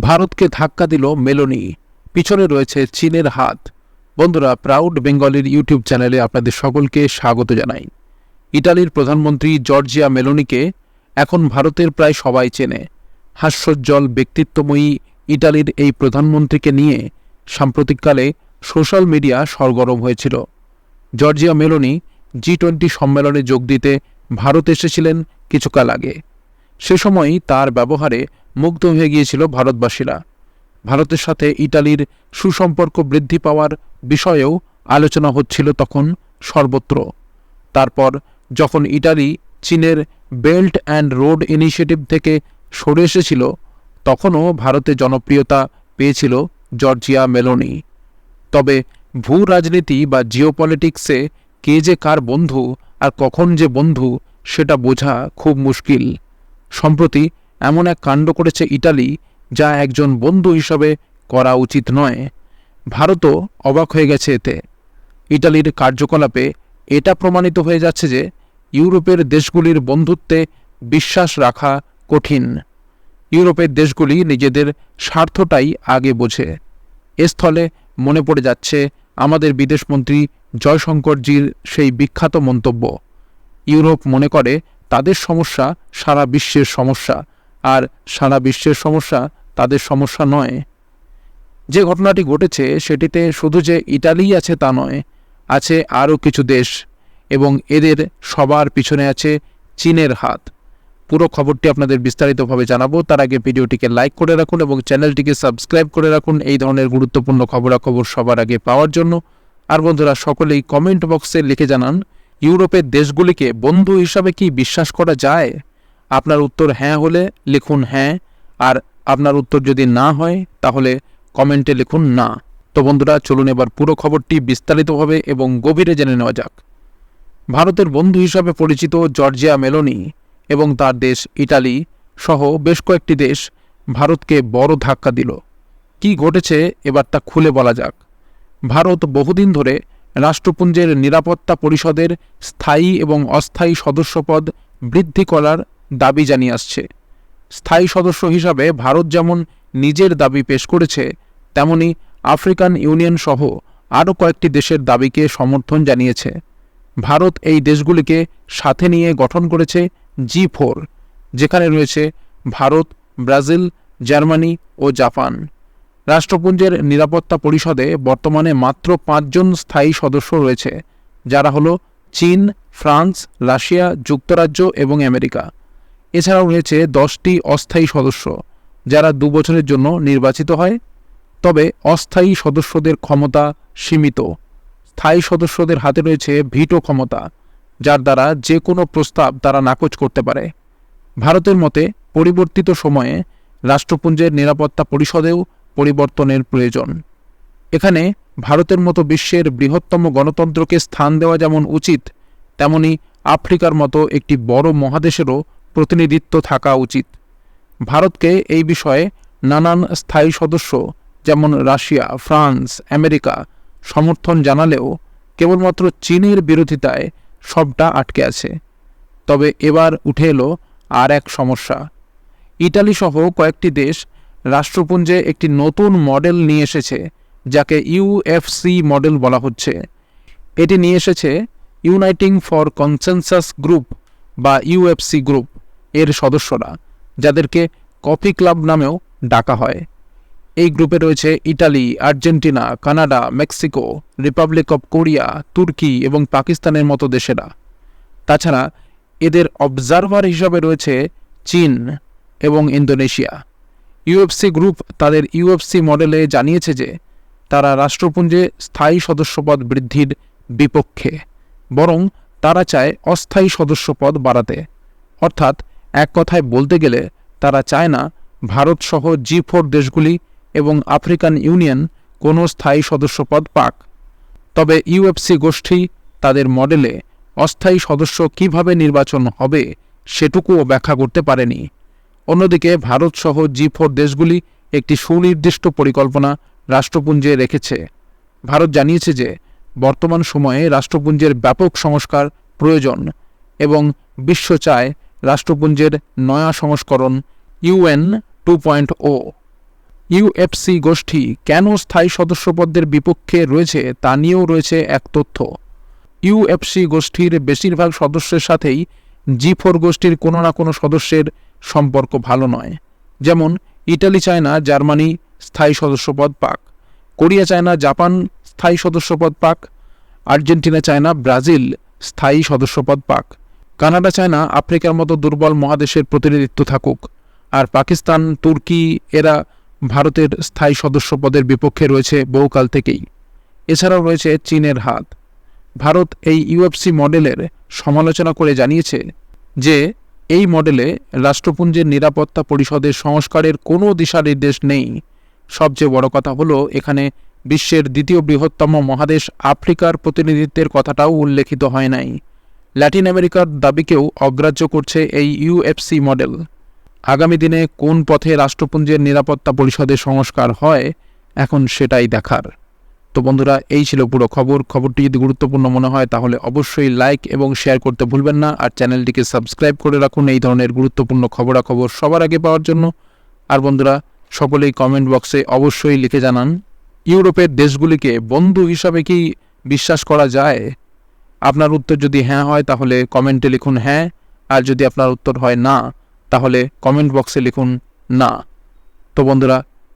ভারতকে ধাক্কা দিল মেলোনি। পিছনে রয়েছে চীনের হাত। বন্ধুরা প্রাউড বেঙ্গলের ইউটিউব চ্যানেলে আপনাদের সকলকে স্বাগত জানাই। ইটালির প্রধানমন্ত্রী জর্জিয়া মেলোনিকে এখন ভারতের প্রায় সবাই চেনে। হাস্যোজ্জ্বল, ব্যক্তিত্বময়ী ইটালির এই প্রধানমন্ত্রীকে নিয়ে সাম্প্রতিককালে সোশ্যাল মিডিয়া সরগরম হয়েছিল। জর্জিয়া মেলোনি জি টোয়েন্টি সম্মেলনে যোগ দিতে ভারত এসেছিলেন কিছুকাল আগে। সে সময়ই তার ব্যবহারে মুগ্ধ হয়ে গিয়েছিল ভারতবাসীরা। ভারতের সাথে ইটালির সুসম্পর্ক বৃদ্ধি পাওয়ার বিষয়েও আলোচনা হচ্ছিল তখন সর্বত্র। তারপর যখন ইটালি চীনের বেল্ট অ্যান্ড রোড ইনিশিয়েটিভ থেকে সরে এসেছিল, তখনও ভারতে জনপ্রিয়তা পেয়েছিল জর্জিয়া মেলোনি। তবে ভূ রাজনীতি বা জিওপলিটিক্সে কে যে কার বন্ধু আর কখন যে বন্ধু, সেটা বোঝা খুব মুশকিল। সম্প্রতি এমন এক কাণ্ড করেছে ইটালি, যা একজন বন্ধু হিসাবে করা উচিত নয়। ভারতও অবাক হয়ে গেছে এতে। ইটালির কার্যকলাপে এটা প্রমাণিত হয়ে যাচ্ছে যে ইউরোপের দেশগুলির বন্ধুত্বে বিশ্বাস রাখা কঠিন। ইউরোপের দেশগুলি নিজেদের স্বার্থটাই আগে বোঝে। এস্থলে মনে পড়ে যাচ্ছে আমাদের বিদেশমন্ত্রী জয়শঙ্করজির সেই বিখ্যাত মন্তব্য। ইউরোপ মনে করে তাদের সমস্যা সারা বিশ্বের সমস্যা, আর সারা বিশ্বের সমস্যা তাদের সমস্যা নয়। যে ঘটনাটি ঘটেছে সেটিতে শুধু যে ইটালিই আছে তা নয়, আছে আরও কিছু দেশ, এবং এদের সবার পিছনে আছে চীনের হাত। পুরো খবরটি আপনাদের বিস্তারিতভাবে জানাব। তার আগে ভিডিওটিকে লাইক করে রাখুন এবং চ্যানেলটিকে সাবস্ক্রাইব করে রাখুন। এই ধরনের গুরুত্বপূর্ণ খবরাখবর সবার আগে পাওয়ার জন্য। আর বন্ধুরা, সকলেই কমেন্ট বক্সে লিখে জানান ইউরোপের দেশগুলিকে বন্ধু হিসাবে কি বিশ্বাস করা যায়? আপনার উত্তর হ্যাঁ হলে লিখুন হ্যাঁ আর আপনার উত্তর যদি না হয়, তাহলে কমেন্টে লিখুন না। তো বন্ধুরা, চলুন এবার পুরো খবরটি বিস্তারিতভাবে এবং গভীরে জেনে নেওয়া যাক। ভারতের বন্ধু হিসাবে পরিচিত জর্জিয়া মেলোনি এবং তার দেশ ইটালি সহ বেশ কয়েকটি দেশ ভারতকে বড় ধাক্কা দিল। কি ঘটেছে, এবার তা খুলে বলা যাক। ভারত বহুদিন ধরে রাষ্ট্রপুঞ্জের নিরাপত্তা পরিষদের স্থায়ী এবং অস্থায়ী সদস্যপদ বৃদ্ধি করার দাবি জানিয়ে আসছে। স্থায়ী সদস্য হিসাবে ভারত যেমন নিজের দাবি পেশ করেছে, তেমনি আফ্রিকান ইউনিয়ন সহ আরও কয়েকটি দেশের দাবিকে সমর্থন জানিয়েছে। ভারত এই দেশগুলিকে সাথে নিয়ে গঠন করেছে জি ফোর, যেখানে রয়েছে ভারত, ব্রাজিল, জার্মানি ও জাপান। রাষ্ট্রপুঞ্জের নিরাপত্তা পরিষদে বর্তমানে মাত্র পাঁচজন স্থায়ী সদস্য রয়েছে, যারা হলো চীন, ফ্রান্স, রাশিয়া, যুক্তরাজ্য এবং আমেরিকা। এছাড়াও রয়েছে দশটি অস্থায়ী সদস্য, যারা দু বছরের জন্য নির্বাচিত হয়। তবে অস্থায়ী সদস্যদের ক্ষমতা সীমিত। স্থায়ী সদস্যদের হাতে রয়েছে ভিটো ক্ষমতা, যার দ্বারা যে কোনো প্রস্তাব তারা নাকচ করতে পারে। ভারতের মতে, পরিবর্তিত সময়ে রাষ্ট্রপুঞ্জের নিরাপত্তা পরিষদেও পরিবর্তনের প্রয়োজন। এখানে ভারতের মতো বিশ্বের বৃহত্তম গণতন্ত্রকে স্থান দেওয়া যেমন উচিত, তেমনি আফ্রিকার মতো একটি বড় মহাদেশেরও প্রতিনিধিত্ব থাকা উচিত। ভারতকে এই বিষয়ে নানান স্থায়ী সদস্য যেমন রাশিয়া, ফ্রান্স, আমেরিকা সমর্থন জানালেও কেবলমাত্র চীনের বিরোধিতায় সবটা আটকে আছে। তবে এবার উঠে এলো আর এক সমস্যা। ইটালি সহ কয়েকটি দেশ রাষ্ট্রপুঞ্জে একটি নতুন মডেল নিয়ে এসেছে, যাকে ইউএফসি মডেল বলা হচ্ছে। এটি নিয়ে এসেছে ইউনাইটিং ফর কনসেনসাস গ্রুপ বা ইউএফসি গ্রুপ এর সদস্যরা, যাদেরকে কফি ক্লাব নামেও ডাকা হয়। এই গ্রুপে রয়েছে Italy, Argentina, Canada, Mexico, republic of Korea, তুর্কি এবং পাকিস্তানের মতো দেশেরা। তাছাড়া এদের অবজারভার হিসাবে রয়েছে চীন এবং ইন্দোনেশিয়া। ইউএফসি গ্রুপ তাদের ইউএফসি মডেলে জানিয়েছে যে তারা রাষ্ট্রপুঞ্জে স্থায়ী সদস্যপদ বৃদ্ধির বিপক্ষে, বরং তারা চায় অস্থায়ী সদস্যপদ বাড়াতে। অর্থাৎ এক কথায় বলতে গেলে তারা চায় না ভারতসহ জি ফোর দেশগুলি এবং আফ্রিকান ইউনিয়ন কোনো স্থায়ী সদস্যপদ পাক। তবে ইউএফসি গোষ্ঠী তাদের মডেলে অস্থায়ী সদস্য কীভাবে নির্বাচন হবে সেটুকুও ব্যাখ্যা করতে পারেনি। অন্যদিকে ভারতসহ জি ফোর দেশগুলি একটি সুনির্দিষ্ট পরিকল্পনা রাষ্ট্রপুঞ্জে রেখেছে। ভারত জানিয়েছে যে, বর্তমান সময়ে রাষ্ট্রপুঞ্জের ব্যাপক সংস্কার প্রয়োজন এবং বিশ্ব চায় রাষ্ট্রপুঞ্জের নয়া সংস্করণ UN two point o UFC গোষ্ঠী কেন স্থায়ী সদস্যপদের বিপক্ষে রয়েছে তা নিয়েও রয়েছে এক তথ্য। ইউএফসি গোষ্ঠীর বেশিরভাগ সদস্যের সাথেই জি ফোর গোষ্ঠীর কোনো না কোনো সদস্যের সম্পর্ক ভালো নয়। যেমন, ইটালি চায় না জার্মানি, স্থায়ী সদস্যপদ পাক। কোরিয়া চায় না জাপান, স্থায়ী সদস্যপদ পাক। আর্জেন্টিনা চায় না ব্রাজিল, স্থায়ী সদস্যপদ পাক। কানাডা চায় না আফ্রিকার মতো দুর্বল মহাদেশের প্রতিনিধিত্ব থাকুক। আর পাকিস্তান, তুর্কি, এরা ভারতের স্থায়ী সদস্যপদের বিপক্ষে রয়েছে বহুকাল থেকেই। এছাড়াও রয়েছে চীনের হাত। ভারত এই ইউএফসি মডেলের সমালোচনা করে জানিয়েছে যে এই মডেলে রাষ্ট্রপুঞ্জের নিরাপত্তা পরিষদের সংস্কারের কোনো দিশানির্দেশ নেই। সবচেয়ে বড় কথা হলো, এখানে বিশ্বের দ্বিতীয় বৃহত্তম মহাদেশ আফ্রিকার প্রতিনিধিত্বের কথাটাও উল্লেখিত হয় নাই। ল্যাটিন আমেরিকার দাবিকেও অগ্রাহ্য করছে এই ইউএফসি মডেল। আগামী দিনে কোন পথে রাষ্ট্রপুঞ্জের নিরাপত্তা পরিষদের সংস্কার হয়, এখন সেটাই দেখার। তো বন্ধুরা, এই ছিল পুরো খবর। খবরটি যদি গুরুত্বপূর্ণ মনে হয়, তাহলে অবশ্যই লাইক এবং শেয়ার করতে ভুলবেন না। আর চ্যানেলটিকে সাবস্ক্রাইব করে রাখুন এই ধরনের গুরুত্বপূর্ণ খবরাখবর সবার আগে পাওয়ার জন্য। আর বন্ধুরা, সকলেই কমেন্ট বক্সে অবশ্যই লিখে জানান, ইউরোপের দেশগুলিকে বন্ধু হিসাবে কি বিশ্বাস করা যায়? আপনার উত্তর যদি হ্যাঁ হয়, তাহলে কমেন্টে লিখুন হ্যাঁ। আর যদি আপনার উত্তর হয় না, তাহলে কমেন্ট বক্সে লিখুন না। তো বন্ধুরা